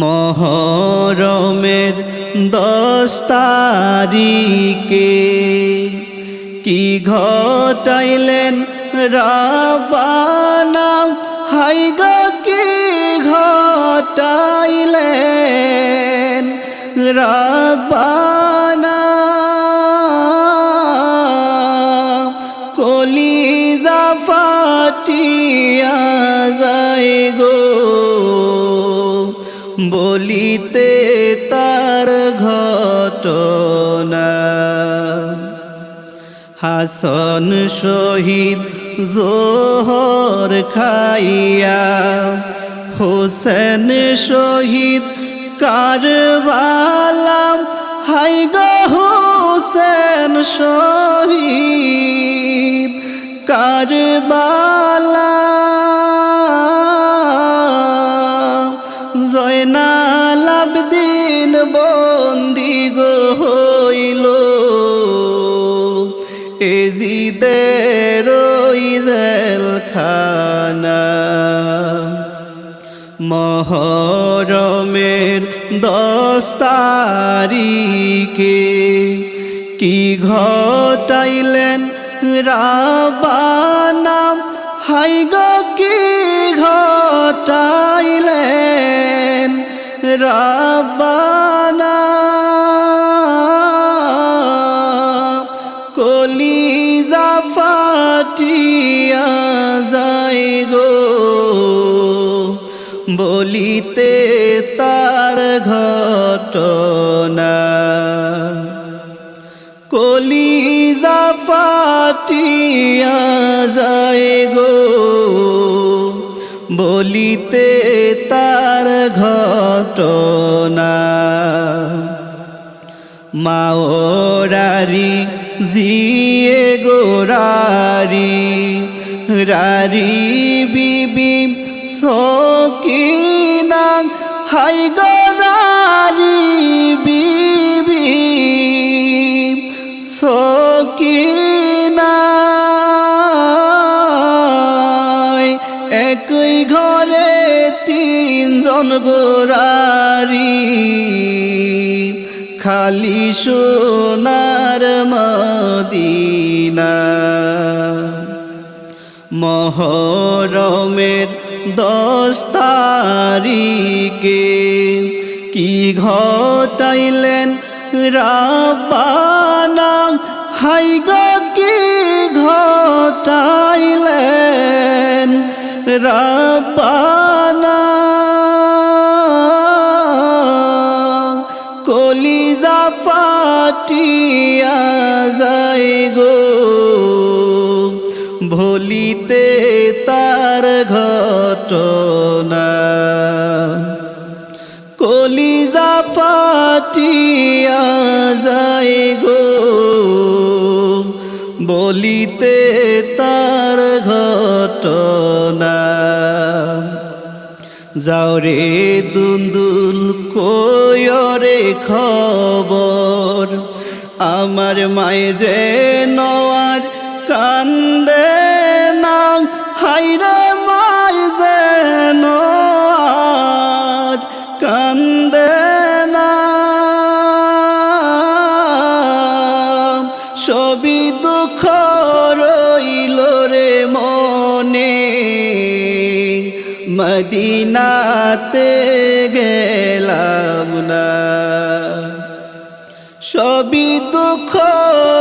মহরমের দশ তারিখে কি ঘটাইলেন রাবানা হাই গো কি ঘটাইলেন রাবানা ঘটনা। হাসন শহীদ জোহর খাইয়া হোসেন শহীদ কারবালাম হাই গো হোসেন শহীদ কারবালা। এজিদের খানা মহরমের দশ তারিখে কি ঘটাইলেন রাবানা? হাই গো কি ঘটাইলেন রাবানা? ফাটিয়া যায় গো, বলিতে তার ঘটনা। কলিজা ফাটিয়া যায় গো, বলিতে তার ঘটনা। মাওরারি জিয়ে গোরারি রারি বিবি সকিনা, হাই গোরারি বিবি সকিনা। একই ঘরে তিনজন গোরারি। খালি সোনার মদিনা। মহরমের দশ তারিখে কি ঘটাইলেন রাবানা হাই গো কি ঘটাইলেন রাবানা ঘটনা কলিজা ফাটিয়া যায় গো, বলিতে তার ঘটনা। যাও রে দুন্দুল কয়রে খবর, আমার মায়েরে নওয়ার সবই দুঃখ রইল রে মনে। মদিনাতে গেলাম না। সবই দুঃখ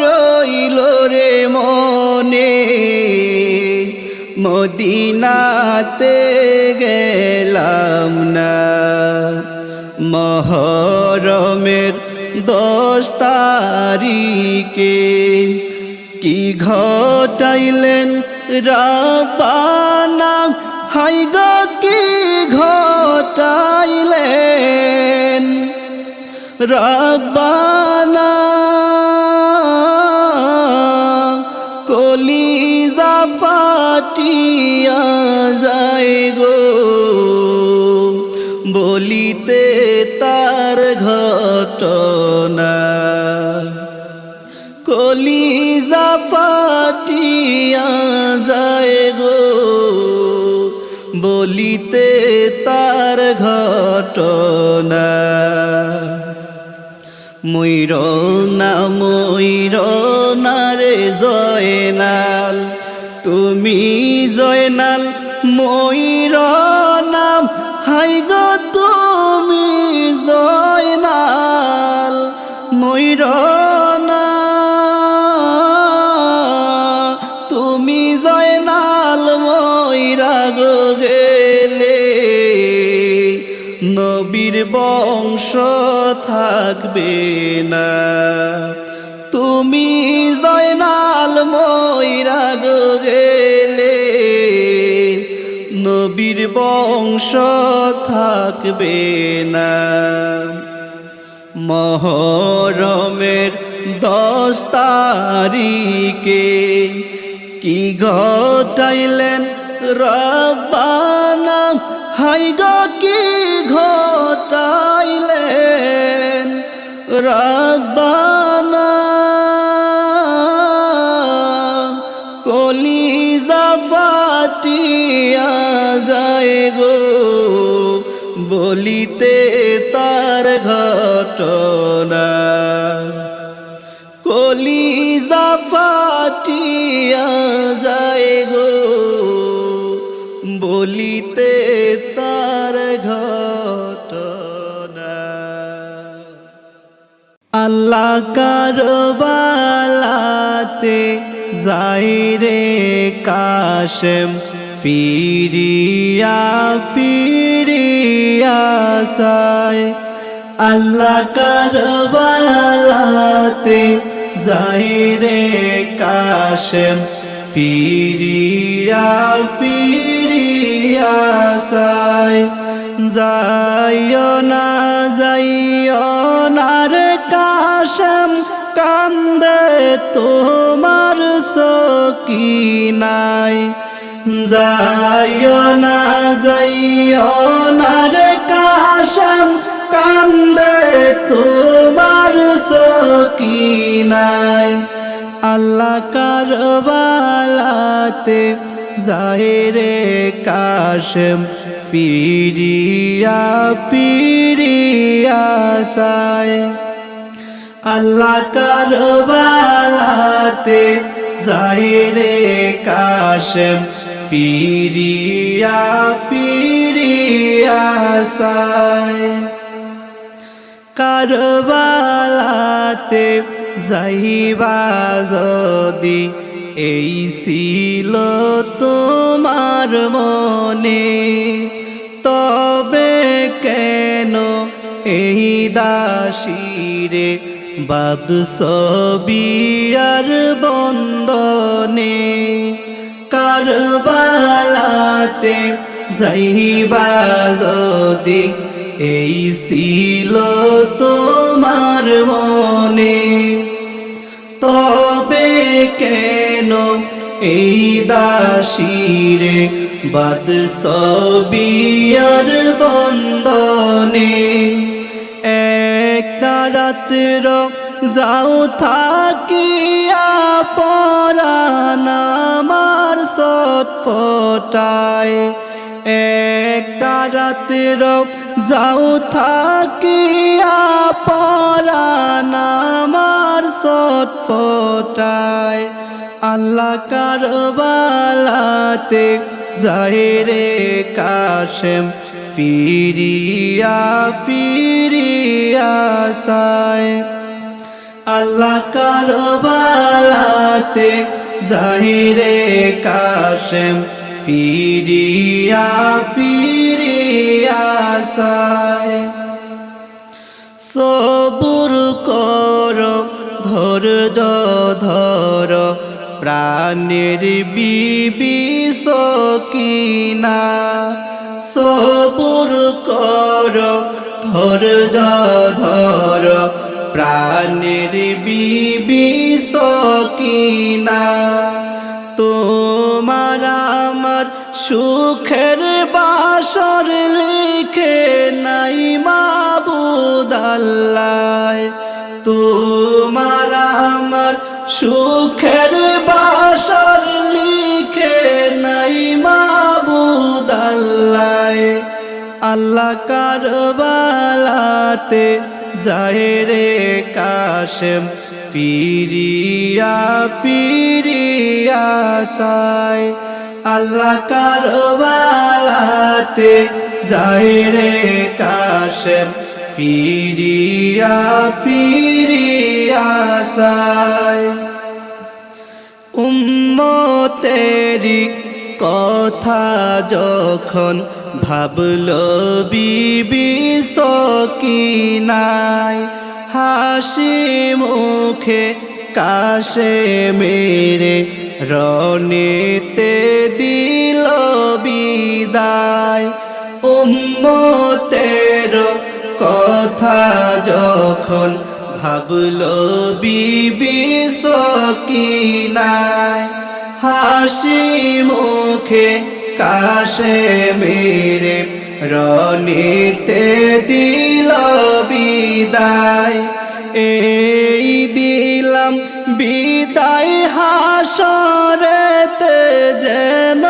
রইল রে মনে। মদিনাতে গেলাম না। মহরমের দশ তারিখে কি ঘটাইলেন রাবানা হাই কি ঘটাইলেন? রাবানা বলিতে তার ঘটনা। ময়ূর না ময়ূর না রে জয়নাল, তুমি জয়নাল ময়ূর নাম হাই গো তুমি জয়নাল ময়ূর না, তুমি জয়নাল ময়ূরা গো বংশ থাকবে না। তুমি জয়নাল ময়রা গেলে, নবীর বংশ থাকবে না। মহরমের দশ তারিখে কি ঘটাইলেন রব্বানা? হাই গো আল্লাহ কারবালাতে যাই রে কাশেম, ফিরিয়া ফিরিয়া সায় আল্লাহ কারবালাতে যাই রে কাশেম, ফিরিয়া ফিরিয়া সায় যাইও না, যাইও কান্দে তোমার সকিনাই। যাইও না যাইও না রে কাশেম কান্দে, তোমার সকিনাই। আল্লাহ কারবালাতে জাহিরে কাশেম, ফিরিয়া ফিরিয়া সায়। আল্লাহ কারবালাতে জাহিরে কাশেম ফিরিয়া ফিরিয়া সায়। কারবালাতে যাইবা যদি এই ছিল তোমার মনে, তবে কেন এই দাসিরে বাদ সবিয়ার বন্দনে কারবালাতে যাইবা যদি, এই ছিল তোমার মনে। তবে কেন এই দাসিরে বাদ সবিয়ার বন্দনে? রাত্র যাও থাকিয়া পরাণ আমার সটফটায় একটা রাত্র যাও থাকিয়া পরাণ আমার সটফটায় আল্লাহ কারবালাতে জাহিরে কাশেম ফিরিয়া ফিরিয়া সায় আল্লাহ কারবালাতে জাহিরে কাশেম। ফিরিয়া ফিরিয়া সায় সবুর কর, ধৈর্য ধর, প্রাণের বিবি সকিনা। সবুর কর ধৈর্য ধর, প্রাণের বিবি সকিনা। তোমার আমার সুখের বাসর লিখে নাই মাবুদ আল্লাহ। তোমার আমার সুখের বাসর আল্লাহ কারবালাতে যায় রে কাশেম ফিরিয়া ফিরিয়া সায় আল্লাহ কারবালাতে যায় রে কাশেম ফিরিয়া ফিরিয়া সায় উম্মতেরি কথা যখন ভাবল বিবি সকিনাই হাসি মুখে কাশে মেরে রনেতে দিল বিদায়। উম্মতের কথা যখন ভাবল বিবি সকিনায় হাসি মুখে কাশে মেরে রনিতে দিল বিদায়। এই দিলাম বিদায় হাসরেতে যেন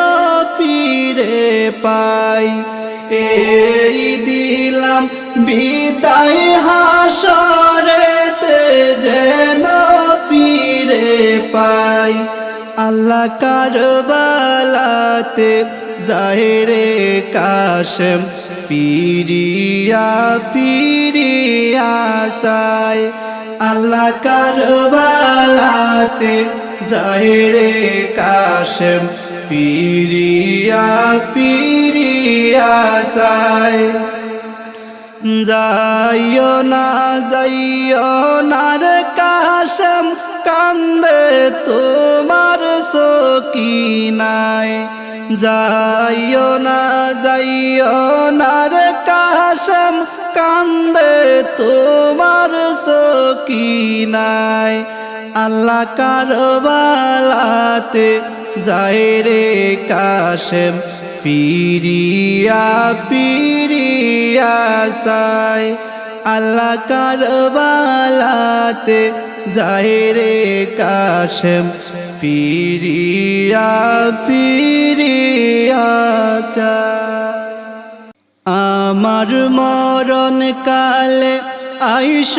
ফিরে পাই। এই দিলাম বিদায় হাসরেতে যেন ফিরে পাই। আল্লাহ কারবালাতে জাহেরে কাশেম ফিরিয়া ফিরিয়া সাই আল্লাহ কারবালাতে জাহেরে কাশেম ফিরিয়া ফিরিয়া সাই যাইও না যাইও না রে কাশম কান্দে তোমার সকিনায়। যাইও না যাইও না রে কাশম, কান্দে তোমার সকিনায়। আল্লাহ কারবালাতে যায় রে কাশেম, ফিরিয়া ফিরিয়া সাই আল্লাহ কারবালাতে যায় রে কাশেম, ফিরিয়া ফিরিয়া আমার মরণ কালে আইস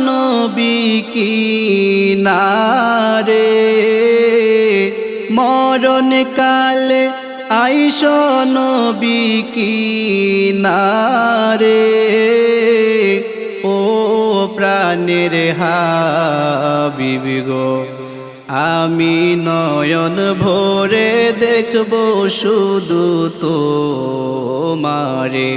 নবী কি নারে মরণ কালে আইস নবী কি নারে ও প্রাণের হাবিব আমি নয়ন ভোরে দেখব শুধু তো মারে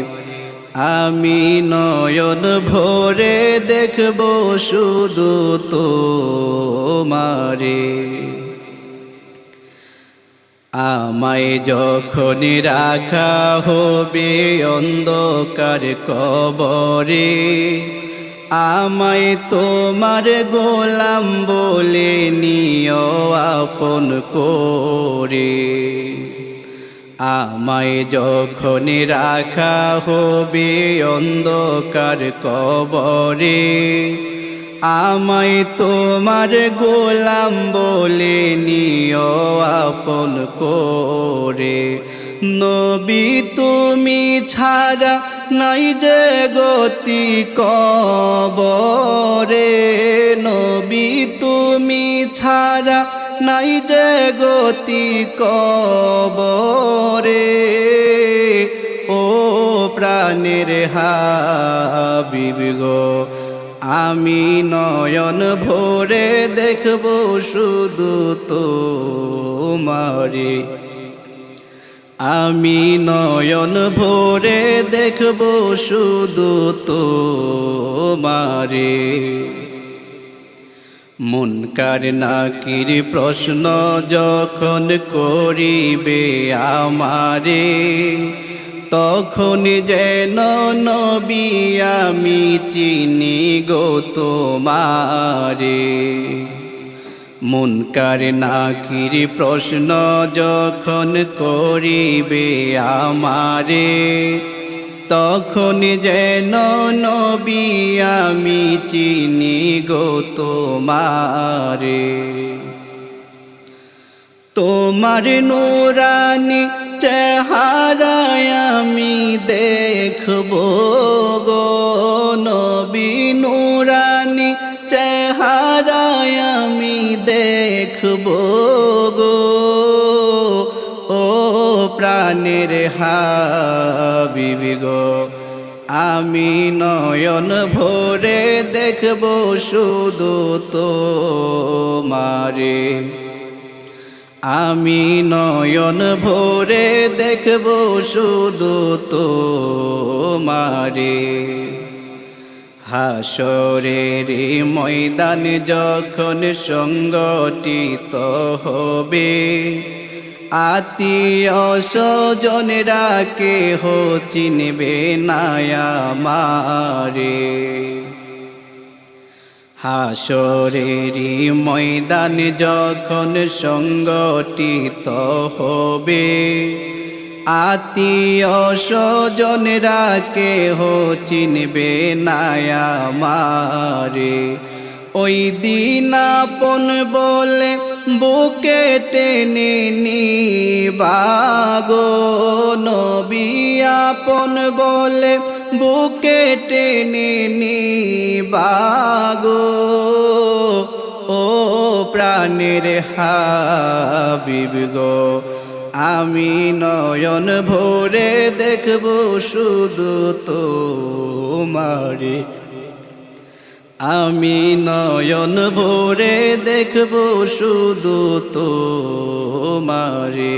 আমি নয়ন ভোরে দেখব শুধু তো মারে আমায় যখন রাখা হবে অন্ধকার কবরে আমায় তোমার গোলাম বলে নিও আপন করে। আমায় যখন রাখা হবে অন্ধকার কবরে, আমায় তোমার গোলাম বলে নিও আপন করে। নবী তুমি ছাড়া নাই যে গতি কবরে। নবী তুমি ছাড়া নাই যে গতি কবরে। ও প্রাণের হাবিব গো, আমি নয়ন ভোরে দেখব শুধু তো মারে আমি নয়ন ভরে দেখব শুধু তো মারে মুনকার নাকির প্রশ্ন যখন করিবে আমারে, তখন যেন নবী আমি চিনি গো তোমারে। মুনকার নাকির প্রশ্ন যখন করিবে আমারে, তখন যেন নবী আমি চিনি গো তোমারে। তোমার নুরানি চেহারা চেহারায় আমি দেখব গো দেখব গো। ও প্রাণের হাবিবি গো, আমি নয়ন ভোরে দেখব শুধু তো মারে আমি নয়ন ভোরে দেখব শুধু তো মারে হাসরের ময়দান যখন সংগঠিত হবে আত্মীয় স্বজনরা কেহ চিনবে নায়ামারে হাসরেরই ময়দান যখন সংগঠিত হবে আত্মীয় স্বজনরা কেহ চিনবে নায়ামারে ওই দিন আপন বলে বুকে টেনে নিবাগো। নবী আপন বলে বুকে টেনে নিবাগো। ও প্রাণের হাবিব গো আমি নয়ন ভোরে দেখব শুধু তো মারে আমি নয়ন ভোরে দেখব শুধু তো মারে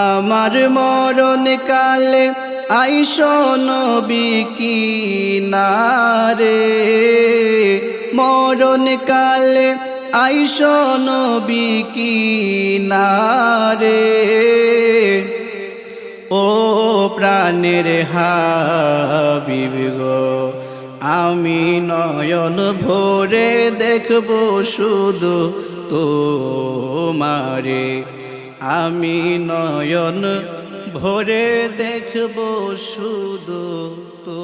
আমার মরণ কালে আইস নবী কি নারে মরণ কালে আইস নবী কি নারে ও প্রাণের হাবিব গো, আমি নয়ন ভোরে দেখব শুধু তোমারে। আমি নয়ন ভোরে দেখব শুধু তো